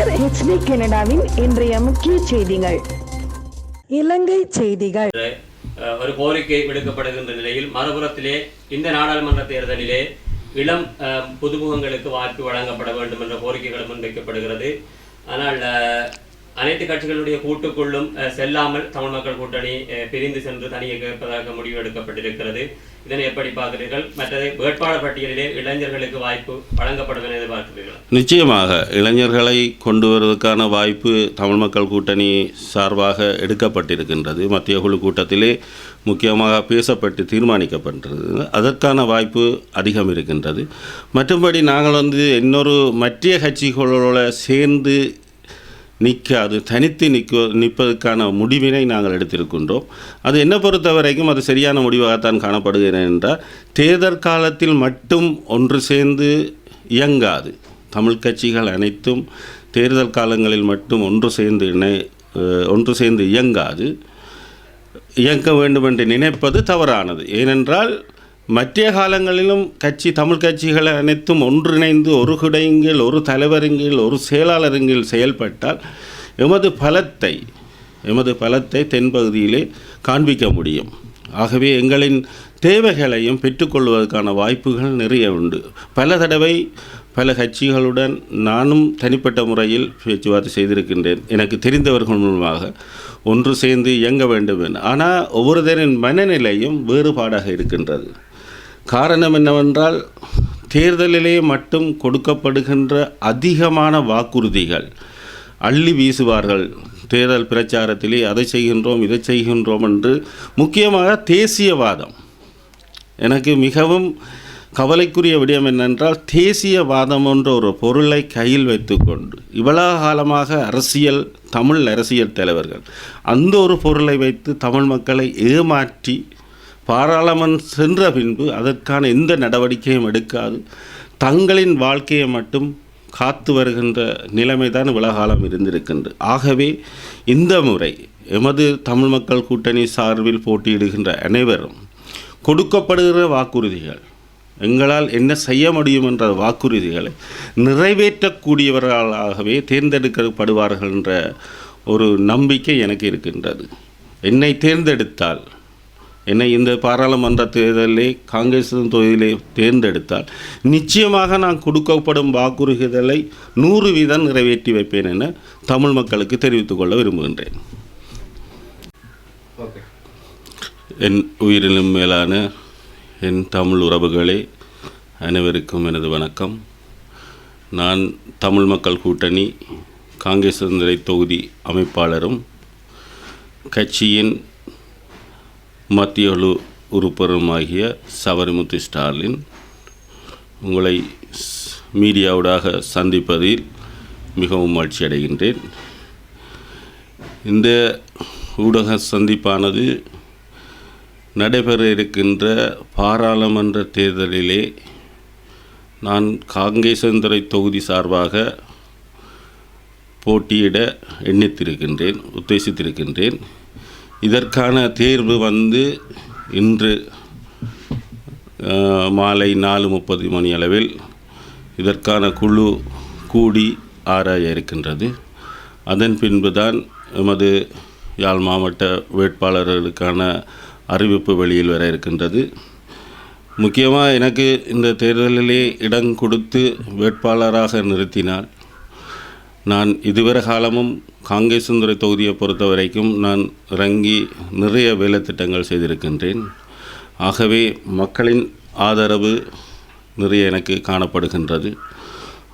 கலைஞர் HD கனடாவின் இன்றைய முக்கிய செய்திகள். இலங்கை செய்திகள். ஒரு கோரிக்கை விடுக்கப்படுகின்ற நிலையில் மறுபுறத்திலே இந்த நாடாளுமன்ற தேர்தலிலே இளம் புதுமுகங்களுக்கு வாய்ப்பு வழங்கப்பட வேண்டும் என்ற கோரிக்கைகள் முன்வைக்கப்படுகிறது. ஆனால் அனைத்து கட்சிகளுடைய கூட்டுக்குள்ளும் செல்லாமல் தமிழ் மக்கள் கூட்டணி பிரிந்து சென்று தனியே கேட்பதாக முடிவு எடுக்கப்பட்டிருக்கிறது. இதனை எப்படி பார்க்கிறீர்கள்? மற்றது வேட்பாளர் பட்டியலிலே இளைஞர்களுக்கு வாய்ப்பு வழங்கப்படும் என எதிர்பார்க்கிறீர்கள்? நிச்சயமாக. இளைஞர்களை கொண்டு வருவதற்கான வாய்ப்பு தமிழ் மக்கள் கூட்டணி சார்பாக எடுக்கப்பட்டிருக்கின்றது. மத்திய குழு கூட்டத்திலே முக்கியமாக பேசப்பட்டு தீர்மானிக்கப்பட்டது அதற்கான வாய்ப்பு அதிகம் இருக்கின்றது. மற்றும்படி நாங்கள் வந்து இன்னொரு மற்ற கட்சிகளோட சேர்ந்து நிற்காது தனித்து நிற்க நிற்பதற்கான முடிவினை நாங்கள் எடுத்திருக்கின்றோம். அது என்னை பொறுத்த வரைக்கும் அது சரியான முடிவாகத்தான் காணப்படுகிறேன் என்றால் தேர்தல் காலத்தில் மட்டும் ஒன்று சேர்ந்து இயங்காது. தமிழ் கட்சிகள் அனைத்தும் தேர்தல் காலங்களில் மட்டும் ஒன்று சேர்ந்து இணை ஒன்று சேர்ந்து இயங்காது. இயங்க வேண்டும் என்று நினைப்பது தவறானது. ஏனென்றால் மற்ற காலங்களிலும் கட்சி தமிழ் கட்சிகள் அனைத்தும் ஒன்றிணைந்து ஒரு குடையங்கில் ஒரு தலைவருங்கில் ஒரு செயலாளருங்கில் செயல்பட்டால் எமது பலத்தை எமது பலத்தை தென்பகுதியிலே காண்பிக்க முடியும். ஆகவே எங்களின் தேவைகளையும் பெற்றுக்கொள்வதற்கான வாய்ப்புகள் நிறைய உண்டு. பல தடவை பல கட்சிகளுடன் நானும் தனிப்பட்ட முறையில் பேச்சுவார்த்தை செய்திருக்கின்றேன். எனக்கு தெரிந்தவர்கள் மூலமாக ஒன்று சேர்ந்து இயங்க வேண்டும் என. ஆனால் ஒவ்வொருத்தரின் மனநிலையும் வேறுபாடாக இருக்கின்றது. காரணம் என்னவென்றால் தேர்தலிலே மட்டும் கொடுக்கப்படுகின்ற அதிகமான வாக்குறுதிகள் அள்ளி வீசுவார்கள். தேர்தல் பிரச்சாரத்திலே அதை செய்கின்றோம் இதை செய்கின்றோம் என்று முக்கியமாக தேசியவாதம். எனக்கு மிகவும் கவலைக்குரிய விடயம் என்னென்றால் தேசியவாதம் என்ற ஒரு பொருளை கையில் வைத்துக்கொண்டு இவ்வளவு காலமாக அரசியல் தமிழ் அரசியல் தலைவர்கள் அந்த ஒரு பொருளை வைத்து தமிழ் மக்களை ஏமாற்றி பாராளுமன்றம் சென்ற பின்பு அதற்கான எந்த நடவடிக்கையும் எடுக்காது. தங்களின் வாழ்க்கையை மட்டும் காத்து வருகின்ற நிலைமை தான் இருந்திருக்கின்றது. ஆகவே இந்த முறை எமது தமிழ் மக்கள் கூட்டணி சார்பில் போட்டியிடுகின்ற அனைவரும் கொடுக்கப்படுகிற வாக்குறுதிகள் எங்களால் என்ன செய்ய முடியும் என்ற வாக்குறுதிகளை நிறைவேற்றக்கூடியவர்களாகவே தேர்ந்தெடுக்கப்படுவார்கள் என்ற ஒரு நம்பிக்கை எனக்கு இருக்கின்றது. என்னை தேர்ந்தெடுத்தால் என்னை இந்த பாராளுமன்ற தேர்தலிலே காங்கிரஸ் தொகுதியிலே தேர்ந்தெடுத்தால் நிச்சயமாக நான் கொடுக்கப்படும் வாக்குறுதிகளை நூறு வீதம் நிறைவேற்றி வைப்பேன் என தமிழ் மக்களுக்கு தெரிவித்துக் கொள்ள விரும்புகின்றேன். என் உயிரினும் மேலான என் தமிழ் உறவுகளே அனைவருக்கும் எனது வணக்கம். நான் தமிழ் மக்கள் கூட்டணி காங்கிரஸ் சுதந்திர தொகுதி அமைப்பாளரும் கட்சியின் மத்திய குழு உறுப்பினருமாகிய சபரிமுத்து ஸ்டாலின் உங்களை மீடியாவுடாக சந்திப்பதில் மிகவும் மகிழ்ச்சி அடைகின்றேன் இந்த ஊடக சந்திப்பானது நடைபெற இருக்கின்ற பாராளுமன்ற தேர்தலிலே நான் காங்கேசந்துறை தொகுதி சார்பாக போட்டியிட எண்ணித்திருக்கின்றேன் உத்தேசித்திருக்கின்றேன். இதற்கான தேர்வு வந்து இன்று மாலை நாலு முப்பது மணி அளவில் இதற்கான குழு கூடி ஆராய இருக்கின்றது. அதன் பின்புதான் எமது யாழ் மாவட்ட வேட்பாளர்களுக்கான அறிவிப்பு வெளியில் வர இருக்கின்றது. முக்கியமாக எனக்கு இந்த தேர்தலிலே இடம் கொடுத்து வேட்பாளராக நிறுத்தினார் நான் இதுவரை காலமும் காங்கேசந்துறை தொகுதியை பொறுத்த வரைக்கும் நான் இறங்கி நிறைய வேலைத்திட்டங்கள் செய்திருக்கின்றேன். ஆகவே மக்களின் ஆதரவு நிறைய எனக்கு காணப்படுகின்றது.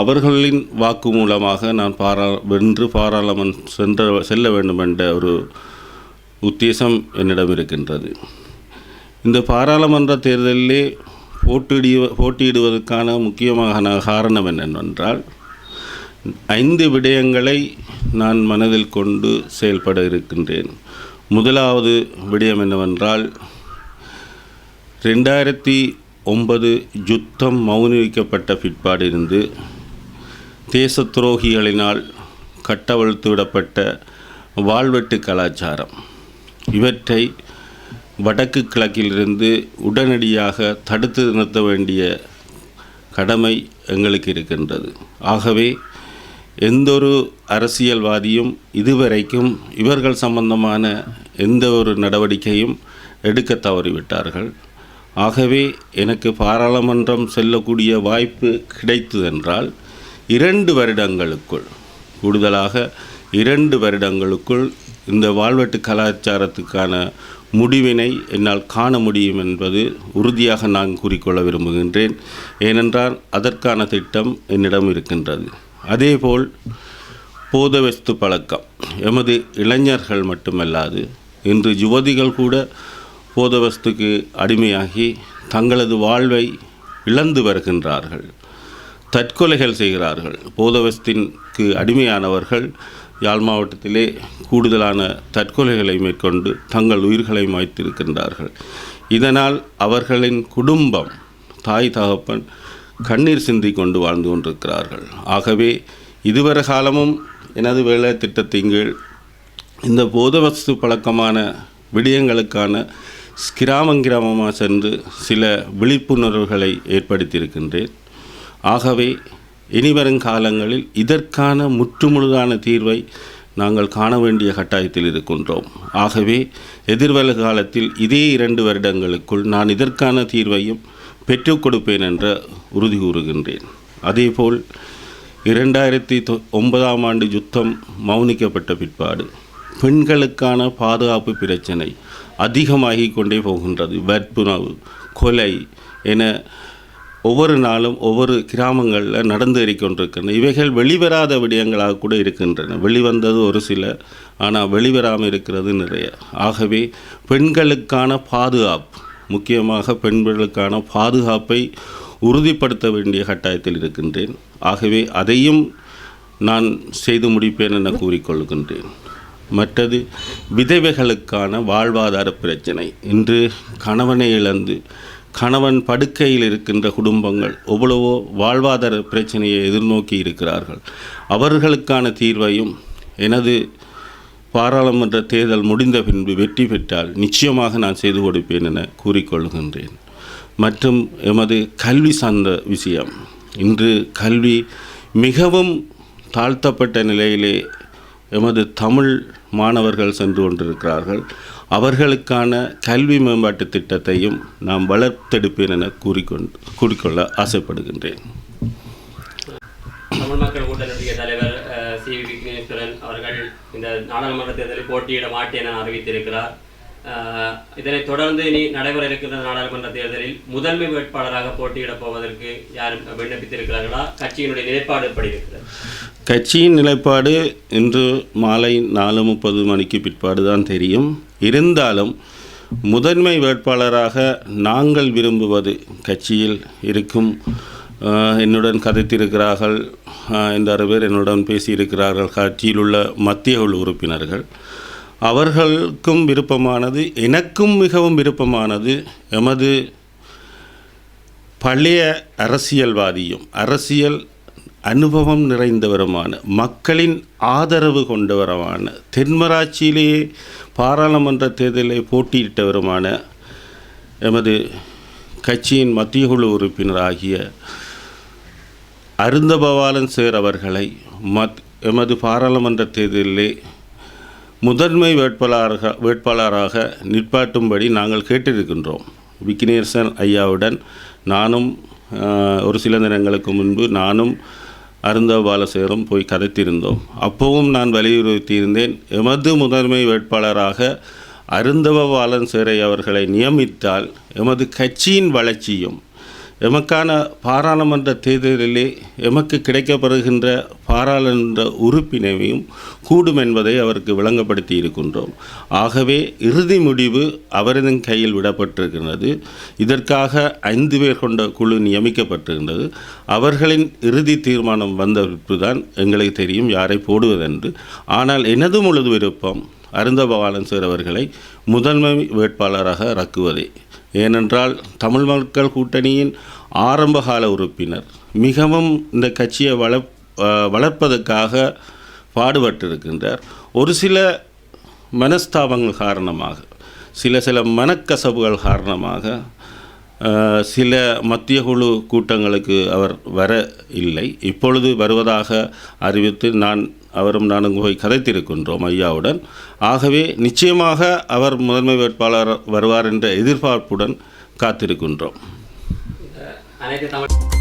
அவர்களின் வாக்கு மூலமாக நான் பாரா வென்று பாராளுமன் சென்ற செல்ல வேண்டும் என்ற ஒரு உத்தேசம் என்னிடம் இருக்கின்றது. இந்த பாராளுமன்ற தேர்தலிலே போட்டியிடு போட்டியிடுவதற்கான முக்கியமான காரணம் என்னவென்றால் ஐந்து விடயங்களை நான் மனதில் கொண்டு செயல்பட இருக்கின்றேன். முதலாவது விடயம் என்னவென்றால் ரெண்டாயிரத்தி ஒன்பது யுத்தம் மௌனிக்கப்பட்ட பிற்பாடிருந்து தேச துரோகிகளினால் கட்டவழ்த்து விடப்பட்ட வாழ்வெட்டு கலாச்சாரம். இவற்றை வடக்கு கிழக்கிலிருந்து உடனடியாக தடுத்து நிறுத்த வேண்டிய கடமை எங்களுக்கு இருக்கின்றது. ஆகவே எந்தொரு அரசியல்வாதியும் இதுவரைக்கும் இவர்கள் சம்பந்தமான எந்த ஒரு நடவடிக்கையும் எடுக்க தவறிவிட்டார்கள். ஆகவே எனக்கு பாராளுமன்றம் செல்லக்கூடிய வாய்ப்பு கிடைத்ததென்றால் இரண்டு வருடங்களுக்குள் கூடுதலாக இரண்டு வருடங்களுக்குள் இந்த வாழ்வெட்டு கலாச்சாரத்துக்கான முடிவினை என்னால் காண முடியும் என்பது உறுதியாக நான் கூறிக்கொள்ள விரும்புகின்றேன். ஏனென்றால் அதற்கான திட்டம் என்னிடம் இருக்கின்றது. அதேபோல் போதவஸ்து பழக்கம். எமது இளைஞர்கள் மட்டுமல்லாது இன்று யுவதிகள் கூட போதவஸ்துக்கு அடிமையாகி தங்களது வாழ்வை இழந்து வருகின்றார்கள். தற்கொலைகள் செய்கிறார்கள். போதவஸ்திற்கு அடிமையானவர்கள் யாழ் மாவட்டத்திலே கூடுதலான தற்கொலைகளை மேற்கொண்டு தங்கள் உயிர்களை மாய்த்திருக்கின்றார்கள் இதனால் அவர்களின் குடும்பம் தாய் தகப்பன் கண்ணீர் சிந்தி கொண்டு வாழ்ந்து கொண்டிருக்கிறார்கள். ஆகவே இதுவரை காலமும் எனது வேலை திட்டத்தின் கீழ் இந்த போதவஸ்து பழக்கமான விடயங்களுக்கான கிராமம் கிராமமாக சென்று சில விழிப்புணர்வுகளை ஏற்படுத்தியிருக்கின்றேன். ஆகவே இனிவரும் காலங்களில் இதற்கான முற்றுமுழுதான தீர்வை நாங்கள் காண வேண்டிய கட்டாயத்தில் இருக்கின்றோம். ஆகவே எதிர்வல காலத்தில் இதே இரண்டு வருடங்களுக்குள் நான் இதற்கான தீர்வையும் பெற்றுக் கொடுப்பேன் என்ற உறுதி கூறுகின்றேன். அதேபோல் இரண்டாயிரத்தி தொ- ஒன்பதாம் ஆண்டு யுத்தம் மௌனிக்கப்பட்ட பிற்பாடு பெண்களுக்கான பாதுகாப்பு பிரச்சனை அதிகமாகி கொண்டே போகின்றது. வற்புணவு கொலை என ஒவ்வொரு நாளும் ஒவ்வொரு கிராமங்களில் நடந்து ஏறிக்கொண்டிருக்கின்றன இவைகள் வெளிவராத விடயங்களாக கூட இருக்கின்றன. வெளிவந்தது ஒரு சில ஆனால் வெளிவராமல் இருக்கிறது நிறைய. ஆகவே பெண்களுக்கான பாதுகாப்பு முக்கியமாக பெண்களுக்கான பாதுகாப்பை உறுதிப்படுத்த வேண்டிய கட்டாயத்தில் இருக்கின்றேன். ஆகவே அதையும் நான் செய்து முடிப்பேன் என கூறிக்கொள்கின்றேன். மற்றது விதவைகளுக்கான வாழ்வாதார பிரச்சனை. இன்று கணவனை இழந்து கணவன் படுக்கையில் இருக்கின்ற குடும்பங்கள் எவ்வளவோ வாழ்வாதார பிரச்சனையை எதிர்நோக்கி இருக்கிறார்கள். அவர்களுக்கான தீர்வையும் எனது பாராளுமன்ற தேர்தல் முடிந்த பின்பு வெற்றி பெற்றால் நிச்சயமாக நான் செய்து கொடுப்பேன் என கூறிக்கொள்கின்றேன். மற்றும் எமது கல்வி சார்ந்த விஷயம். இன்று கல்வி மிகவும் தாழ்த்தப்பட்ட நிலையிலே எமது தமிழ் மாணவர்கள் சென்று கொண்டிருக்கிறார்கள். அவர்களுக்கான கல்வி மேம்பாட்டு திட்டத்தையும் நாம் வளர்த்தெடுப்பேன் என கூறிக்கொண்டு கூறிக்கொள்ள ஆசைப்படுகின்றேன். தமிழ் மக்கள் கூட்டணியுடைய தலைவர் சி விக்னேஸ்வரன் அவர்கள் இந்த நாடாளுமன்ற தேர்தலில் போட்டியிட மாட்டேன் என அறிவித்திருக்கிறார். இதனைத் தொடர்ந்து இனி நடைபெற இருக்கின்ற நாடாளுமன்ற தேர்தலில் முதன்மை வேட்பாளராக போட்டியிடப் போவதற்கு யாரும் விண்ணப்பித்திருக்கிறார்களா? கட்சியினுடைய நிலைப்பாடு எப்படி இருக்கிறது? கட்சியின் நிலைப்பாடு இன்று மாலை நாலு முப்பது மணிக்கு பிற்பாடு தான் தெரியும். இருந்தாலும் முதன்மை வேட்பாளராக நாங்கள் விரும்புவது கட்சியில் இருக்கும் என்னுடன் கதைத்திருக்கிறார்கள் இந்த அறு பேர் என்னுடன் பேசியிருக்கிறார்கள் கட்சியில் உள்ள மத்திய குழு உறுப்பினர்கள். அவர்களுக்கும் விருப்பமானது எனக்கும் மிகவும் விருப்பமானது எமது பழைய அரசியல்வாதியும் அரசியல் அனுபவம் நிறைந்தவருமான மக்களின் ஆதரவு கொண்டவருமான தென்மராட்சியிலேயே பாராளுமன்ற தேர்தலில் போட்டியிட்டவருமான எமது கட்சியின் மத்திய குழு உறுப்பினராகிய அருந்தபவாலன் சேர் அவர்களை மத் எமது பாராளுமன்ற தேர்தலிலே முதன்மை வேட்பாளராக வேட்பாளராக நிற்பாட்டும்படி நாங்கள் கேட்டிருக்கின்றோம். விக்னேசன் ஐயாவுடன் நானும் ஒரு சில தினங்களுக்கு முன்பு நானும் அருந்தபாலசேரும் போய் கதைத்திருந்தோம். அப்பவும் நான் வலியுறுத்தியிருந்தேன் எமது முதன்மை வேட்பாளராக அருந்தவபாலன் சேரை அவர்களை நியமித்தால் எமது கட்சியின் வளர்ச்சியும் எமக்கான பாராளுமன்ற தேர்தலிலே எமக்கு கிடைக்கப்பெறுகின்ற பாராளுமன்ற உறுப்பினையும் கூடும் என்பதை அவருக்கு விளங்கப்படுத்தி இருக்கின்றோம். ஆகவே இறுதி முடிவு அவரது கையில் விடப்பட்டிருக்கின்றது இதற்காக ஐந்து பேர் கொண்ட குழு நியமிக்கப்பட்டிருக்கின்றது அவர்களின் இறுதி தீர்மானம் வந்த தான் எங்களுக்கு தெரியும் யாரை போடுவதென்று. ஆனால் எனது முழுது விருப்பம் அருந்தபவாலன் சார் அவர்களை முதன்மை வேட்பாளராக இறக்குவதே. ஏனென்றால் தமிழ் மக்கள் கூட்டணியின் ஆரம்பகால உறுப்பினர். மிகவும் இந்த கட்சியை வள வளர்ப்பதற்காக பாடுபட்டிருக்கின்றார். ஒரு சில மனஸ்தாபங்கள் காரணமாக சில சில மனக்கசபுகள் காரணமாக சில மத்திய குழு கூட்டங்களுக்கு அவர் வர இல்லை. இப்பொழுது வருவதாக அறிவித்து நான் அவரும் நானும் போய் கதைத்திருக்கின்றோம் ஐயாவுடன். ஆகவே நிச்சயமாக அவர் முதன்மை வேட்பாளர் வருவார் என்ற எதிர்பார்ப்புடன் காத்திருக்கின்றோம். அனைத்து தமிழ்